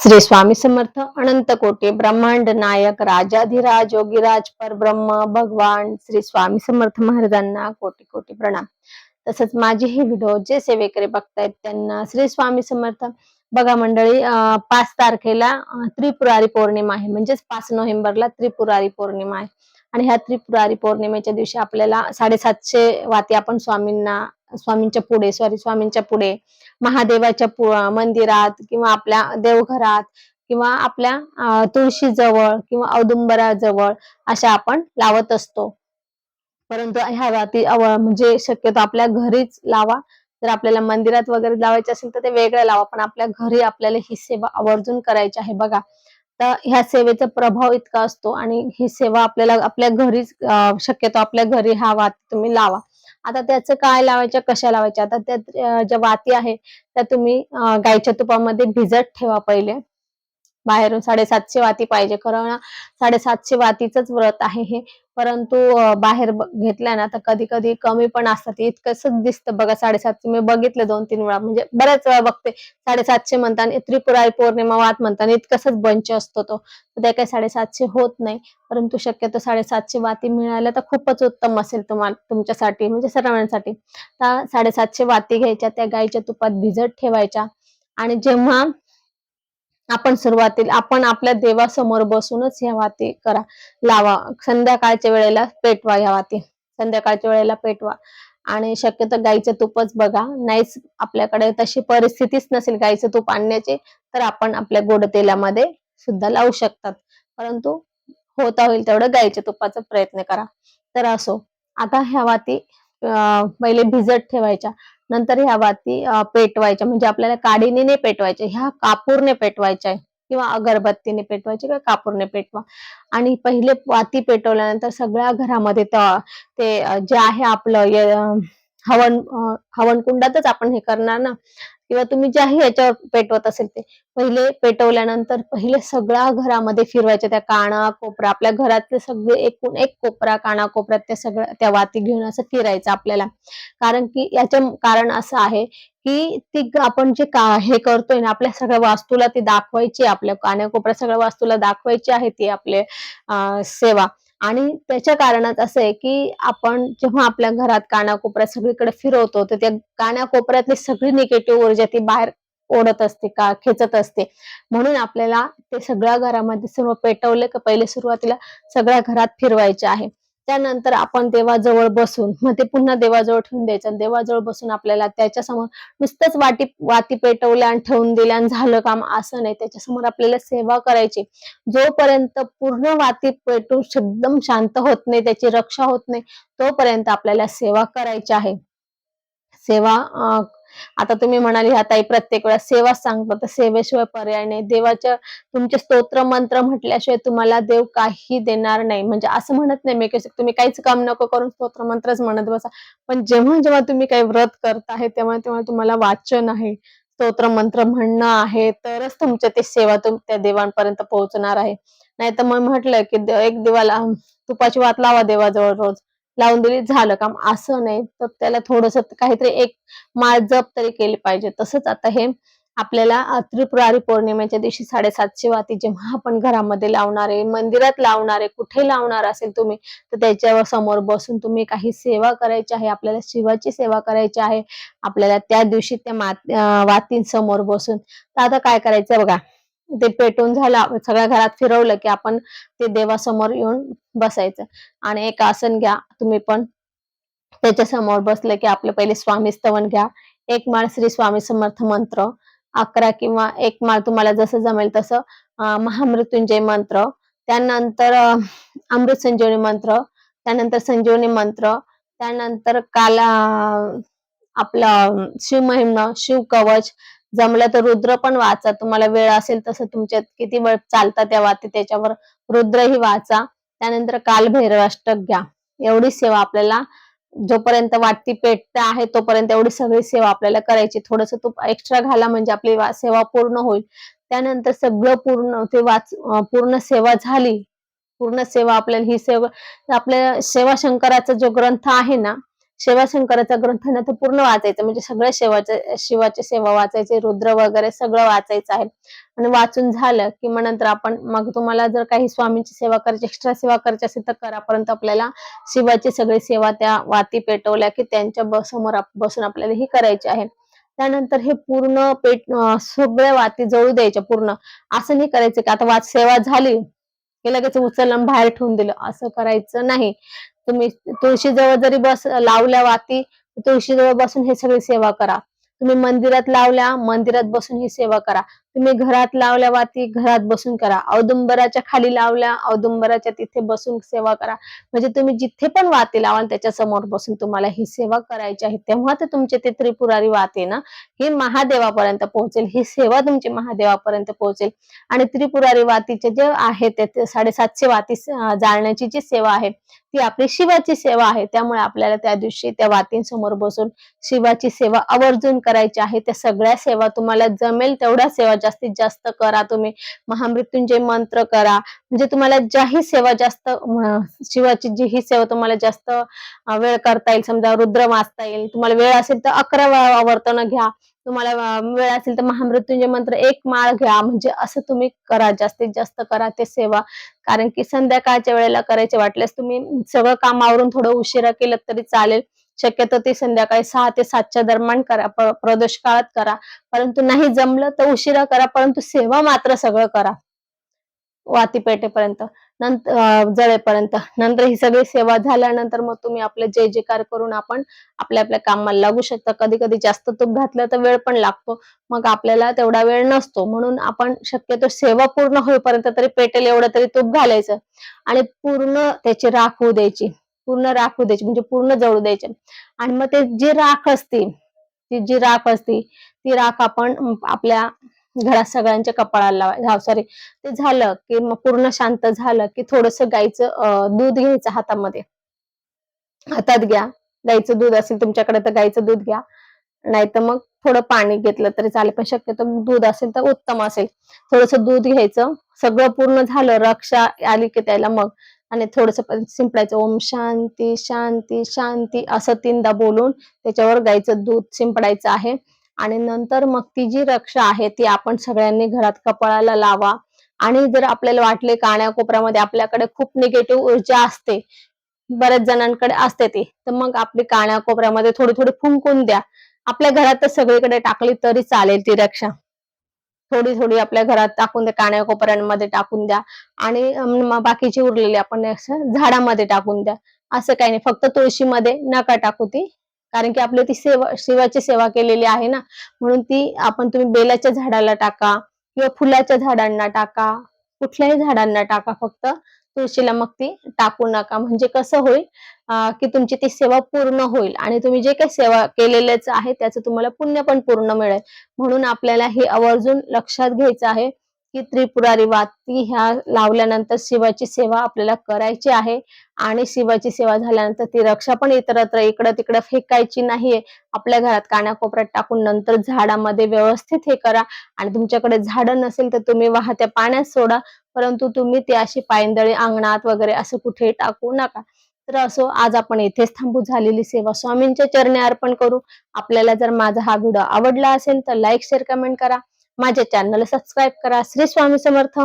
श्री स्वामी समर्थ अनंत कोटी ब्रह्मांड नायक राजाधिराज योगीराज परब्रह्म भगवान श्री स्वामी समर्थ महाराजांना कोटी कोटी प्रणाम. तसंच माझे हे व्हिडिओ जे सेवेकरी बघतायत त्यांना श्री स्वामी समर्थ. बघा मंडळी अं, पाच तारखेला त्रिपुरारी पौर्णिमा आहे. म्हणजेच पाच नोव्हेंबरला त्रिपुरारी पौर्णिमा आहे. आणि ह्या त्रिपुरारी पौर्णिमेच्या दिवशी आपल्याला साडेसातशे वाती आपण स्वामींना स्वामींच्या पुढे सॉरी स्वामींच्या पुढे महादेवाच्या पु- मंदिरात किंवा आपल्या देवघरात किंवा आपल्या तुळशीजवळ किंवा औदुंबराजवळ अशा आपण लावत असतो. परंतु ह्या वाती म्हणजे शक्यतो आपल्या घरीच लावा. जर आपल्याला मंदिरात वगैरे लावायचे असेल तर ते वेगळं लावा पण आपल्या घरी आपल्याला ही सेवा आवर्जून करायची आहे. बघा तर ह्या सेवेचा प्रभाव इतका असतो आणि ही सेवा आपल्याला आपल्या घरीच शक्यतो आपल्या घरी हा वाती तुम्ही लावा. आता त्याचं काय लावायच्या कशा लावायच्या? आता त्या ज्या वाती आहे त्या तुम्ही अं, गाईच्या तुपामध्ये भिजत ठेवा पहिले. बाहेरून साडेसातशे वाती पाहिजे. खरं साडेसातशे वातीच व्रत आहे हे. परंतु बाहेर घेतल्या ना तर कधी कधी कमी पण असतात. इतकंच दिसतं बघा साडेसातशे. मी बघितलं दोन तीन वेळा. म्हणजे बऱ्याच वेळा बघते. साडेसातशे म्हणताना त्रिपुराई पौर्णिमा वात म्हणताना इतकंच बंच असतो तो. त्या ते काही साडेसातशे होत नाही. परंतु शक्यतो साडेसातशे वाती मिळाल्या तर खूपच उत्तम असेल तुम्हाला तुमच्यासाठी म्हणजे सर्वांसाठी. तर साडेसातशे वाती घ्यायच्या त्या गाईच्या तुपात भिजत ठेवायच्या. आणि जेव्हा आपण सुरुवातीला आपण आपल्या देवासमोर बसूनच ह्या वाती करा. लावा. संध्याकाळच्या वेळेला पेटवा ह्या वाती. संध्याकाळच्या वेळेला पेटवा. आणि शक्यतो गाईचं तुपच बघा. नाहीच आपल्याकडे तशी परिस्थितीच नसेल गाईचं तूप आणण्याची तर आपण आपल्या गोड तेलामध्ये सुद्धा लावू शकतात. परंतु होता होईल तेवढं गाईच्या तुपाचा प्रयत्न करा. तर असो. आता ह्या वाती अं, पहिले भिजत ठेवायच्या. नंतर ह्या वाती पेटवायच्या. म्हणजे आपल्याला काडीने नाही पेटवायच्या ह्या कापूरने पेटवायच्या आहे किंवा अगरबत्तीने पेटवायचे किंवा कापूरने पेटवा. आणि पहिले वाती पेटवल्यानंतर सगळ्या घरामध्ये ते जे आहे आपलं हवन हवनकुंडातच आपण हे करणार ना? किंवा तुम्ही ज्याही याच्यावर पेटवत असेल ते. पहिले पेटवल्यानंतर पहिले सगळ्या घरामध्ये फिरवायच्या त्या काना कोपरा. आपल्या घरातले सगळे एकूण एक कोपरा काना कोपऱ्यात त्या सगळ्या त्या वाती घेऊन असं फिरायचं आपल्याला. कारण की याचं कारण असं आहे की ती आपण जे का हे करतोय ना आपल्या सगळ्या वास्तूला ती दाखवायची आपल्या आपल्या कानाकोपऱ्या सगळ्या वास्तूला दाखवायची आहे ती आपले सेवा. आणि त्याच्या कारणात असं आहे की आपण जेव्हा आपल्या घरात कानाकोपऱ्यात सगळीकडे फिरवतो तर त्या कानाकोपऱ्यातली सगळी निगेटिव्ह ऊर्जा ती बाहेर ओढत असते का खेचत असते. म्हणून आपल्याला ते सगळ्या घरामध्ये सर्व पेटवले का पहिले सुरुवातीला सगळ्या घरात फिरवायचे आहे. त्यानंतर आपण देवाजवळ बसून मग ते पुन्हा देवाजवळ ठेवून द्यायचं. आणि देवाजवळ बसून आपल्याला त्याच्यासमोर नुसतंच वाटी वाती पेटवल्या आणि ठेवून दिल्या आणि झालं काम असं नाही. त्याच्यासमोर आपल्याला सेवा करायची. जोपर्यंत पूर्ण वाती पेटून एकदम शांत होत नाही त्याची रक्षा होत नाही तोपर्यंत आपल्याला सेवा करायची आहे. सेवा आता तुम्ही म्हणाली ह्या ताई प्रत्येक वेळा सेवा सांगतो तर सेवेशिवाय पर्याय नाही. देवाच्या तुमचे स्तोत्र मंत्र म्हटल्याशिवाय तुम्हाला देव काही देणार नाही. म्हणजे असं म्हणत नाही मी तुम्ही काहीच काम नको करून स्तोत्र मंत्रच म्हणत बसा. पण जेव्हा जेव्हा तुम्ही काही व्रत करत आहे तेव्हा तेव्हा तुम्हाला वाचन आहे. स्तोत्र मंत्र म्हणणं आहे तरच तुमच्या ते सेवा तुम त्या देवांपर्यंत पोहोचणार आहे. नाही तर मग म्हटलं की एक देवाला तुपाची वात लावा देवाजवळ रोज. लावून दिली झालं काम. असं नाही तर त्याला थोडस काहीतरी एक माळ जप तरी केली पाहिजे. तसंच आता हे आपल्याला त्रिपुरारी पौर्णिमेच्या दिवशी साडेसातशे वाती जेव्हा आपण घरामध्ये लावणार आहे मंदिरात लावणार आहे कुठे लावणार असेल तुम्ही तर त्याच्यावर समोर बसून तुम्ही काही सेवा करायची आहे. आपल्याला शिवाची सेवा करायची आहे. आपल्याला त्या दिवशी त्या मात वातींसमोर बसून. तर आता काय करायचं बघा. ते पेटून झालं सगळ्या घरात फिरवलं की आपण ते देवासमोर येऊन बसायचं. आणि एक आसन घ्या तुम्ही पण त्याच्यासमोर बसले की आपलं पहिले स्वामी स्तवन घ्या. एक माळ श्री स्वामी समर्थ मंत्र अकरा किंवा एक माळ तुम्हाला जसं जमेल तसं महामृत्युंजय मंत्र त्यानंतर अमृत संजीवनी मंत्र त्यानंतर संजीवनी मंत्र त्यानंतर काला आपलं शिवमहिमा शिव कवच जमलं तर रुद्र पण वाचा. तुम्हाला वेळ असेल तसं तुमच्यात किती वेळ चालता तेव्हा ते त्याच्यावर रुद्रही वाचा. त्यानंतर कालभैरव अष्टक घ्या. एवढी सेवा आपल्याला जोपर्यंत वाटती पेटत आहे तोपर्यंत एवढी सगळी सेवा आपल्याला करायची. थोडस तूप एक्स्ट्रा घाला म्हणजे आपली सेवा पूर्ण होईल. त्यानंतर सगळं पूर्ण ते वाच पूर्ण सेवा झाली. पूर्ण सेवा आपल्याला ही सेवा आपल्या सेवा शंकराचा जो ग्रंथ आहे ना सेवा शंकराचा ग्रंथ ना तो पूर्ण वाचायचा. म्हणजे सगळ्या सेवाचे शिवाची सेवा वाचायचे रुद्र वगैरे सगळं वाचायचं आहे. आणि वाचून झालं की मग नंतर आपण मग तुम्हाला जर काही स्वामींची सेवा करायची एक्स्ट्रा सेवा करायची असेल तर करा परंतु आपल्याला शिवाची सगळी सेवा त्या वाती पेटवल्या की त्यांच्यासमोर बसून आपल्याला ही करायची आहे. त्यानंतर हे पूर्ण पेट सगळ्या वाती जळू द्यायच्या पूर्ण. असं नाही करायचं की आता वाच सेवा झाली हे लगेच उचललं बाहेर ठेवून दिलं. असं करायचं नाही. तुम्ही तुळशीजवळ जरी बस लावल्या वाती तुळशीजवळ बसून हे सगळी सेवा करा. तुम्ही मंदिरात लावल्या मंदिरात बसून ही सेवा करा. तुम्ही घरात लावल्या वाती घरात बसून करा. औदुंबराच्या खाली लावल्या औदुंबराच्या तिथे बसून सेवा करा. म्हणजे तुम्ही जिथे पण वाती लावाल त्याच्यासमोर बसून तुम्हाला ही सेवा करायची आहे. तेव्हा ते तुमचे ते त्रिपुरारी वाती ना ही महादेवापर्यंत पोहोचेल. ही सेवा तुमची महादेवापर्यंत पोहोचेल. आणि त्रिपुरारी वातीचे जे आहे ते साडेसातशे वाती जाळण्याची जी सेवा आहे ती आपली शिवाची सेवा आहे. त्यामुळे आपल्याला त्या दिवशी त्या वातींसमोर बसून शिवाची सेवा आवर्जून करायची आहे. त्या सगळ्या सेवा तुम्हाला जमेल तेवढ्या सेवा जास्तीत जास्त करा तुम्ही. महामृत्युंजय मंत्र करा. म्हणजे तुम्हाला ज्याही सेवा जास्त शिवाची जी ही सेवा तुम्हाला जास्त वेळ करता येईल. समजा रुद्र वाचता येईल. तुम्हाला वेळ असेल तर अकरा वेळा आवर्तन घ्या. तुम्हाला वेळ असेल तर महामृत्युंजय मंत्र एक माळ घ्या. म्हणजे असं तुम्ही करा. जास्तीत जास्त करा ते सेवा. कारण की संध्याकाळच्या वेळेला करायचे वाटल्यास तुम्ही सगळं कामावरून थोडं उशिरा केलं तरी चालेल. शक्यतो ते संध्याकाळी सहा ते सातच्या दरम्यान करा. प्रदोष काळात करा. परंतु नाही जमलं तर उशिरा करा. परंतु सेवा मात्र सगळं करा. वाती पेटेपर्यंत नंतर जळेपर्यंत. नंतर ही सगळी सेवा झाल्यानंतर मग तुम्ही आपले जय जयकार करून आपण आपल्या आपल्या कामाला लागू शकता. कधी कधी जास्त तूप घातलं तर वेळ पण लागतो. मग आपल्याला तेवढा वेळ नसतो. म्हणून आपण शक्यतो सेवा पूर्ण होईपर्यंत तरी पेटेल एवढं तरी तूप घालायचं. आणि पूर्ण त्याची राख होऊ द्यायची. पूर्ण राख होऊ द्यायची. म्हणजे पूर्ण जळू द्यायची. आणि मग ते जी राख असती ती जी राख असती ती राख आपण आपल्या घरात सगळ्यांच्या कपाळाला लावायचं सॉरी ते झालं की मग पूर्ण शांत झालं की थोडस गाईचं दूध घ्यायचं हातामध्ये. हातात घ्या. गाईचं दूध असेल तुमच्याकडे तर गाईचं दूध घ्या. नाही तर मग थोडं पाणी घेतलं तरी चालेल पण शक्यतो दूध असेल तर उत्तम असेल. थोडस दूध घ्यायचं. सगळं पूर्ण झालं रक्षा आली की त्याला मग. आणि थोडस शिंपडायचं. ओम शांती शांती शांती असं तीनदा बोलून त्याच्यावर गाईचं दूध शिंपडायचं आहे. आणि नंतर मग ती जी रक्षा आहे ती आपण सगळ्यांनी घरात कपाळाला लावा. आणि जर आपल्याला वाटले काण्याकोपऱ्यामध्ये आपल्याकडे खूप निगेटिव्ह ऊर्जा असते बऱ्याच जणांकडे असते ती तर मग आपली काण्याकोपऱ्यामध्ये थोडी थोडी फुंकून द्या. आपल्या घरात तर सगळीकडे टाकली तरी चालेल ती रक्षा. थोडी थोडी आपल्या घरात टाकून द्या काण्याकोपऱ्यांमध्ये टाकून द्या. आणि बाकीची उरलेली आपण झाडामध्ये टाकून द्या. असं काही नाही फक्त तुळशीमध्ये नका टाकू ती. कारण की आपली ती सेवा शिवाची सेवा केलेली आहे ना. म्हणून ती आपण तुम्ही बेलाच्या झाडाला टाका किंवा फुलाच्या झाडांना टाका. कुठल्याही झाडांना टाका फक्त. तुळशीला मग ती टाकू नका. म्हणजे कसं होईल? की तुमची ती सेवा पूर्ण होईल आणि तुम्ही जे काही सेवा केलेलेच आहे त्याचं तुम्हाला पुण्य पण पूर्ण मिळेल. म्हणून आपल्याला हे आवर्जून लक्षात घ्यायचं आहे. की त्रिपुरारी वाती ह्या लावल्यानंतर शिवाची सेवा आपल्याला करायची आहे. आणि शिवाची सेवा झाल्यानंतर ती रक्षा पण इतरत्र इकडं तिकडं फेकायची नाहीये. आपल्या घरात कानाकोपऱ्यात टाकून नंतर झाडामध्ये व्यवस्थित हे करा. आणि तुमच्याकडे झाडं नसेल तर तुम्ही वाहत्या पाण्यात सोडा. परंतु तुम्ही ती अशी पायंदळी अंगणात वगैरे असं कुठे टाकू नका. तर असो आज आपण येथेच थांबू झालेली सेवा. स्वामींच्या चरणी अर्पण करू. आपल्याला जर माझा हा व्हिडिओ आवडला असेल तर लाईक शेअर कमेंट करा. माझे चॅनल सबस्क्राईब करा. श्री स्वामी समर्थ.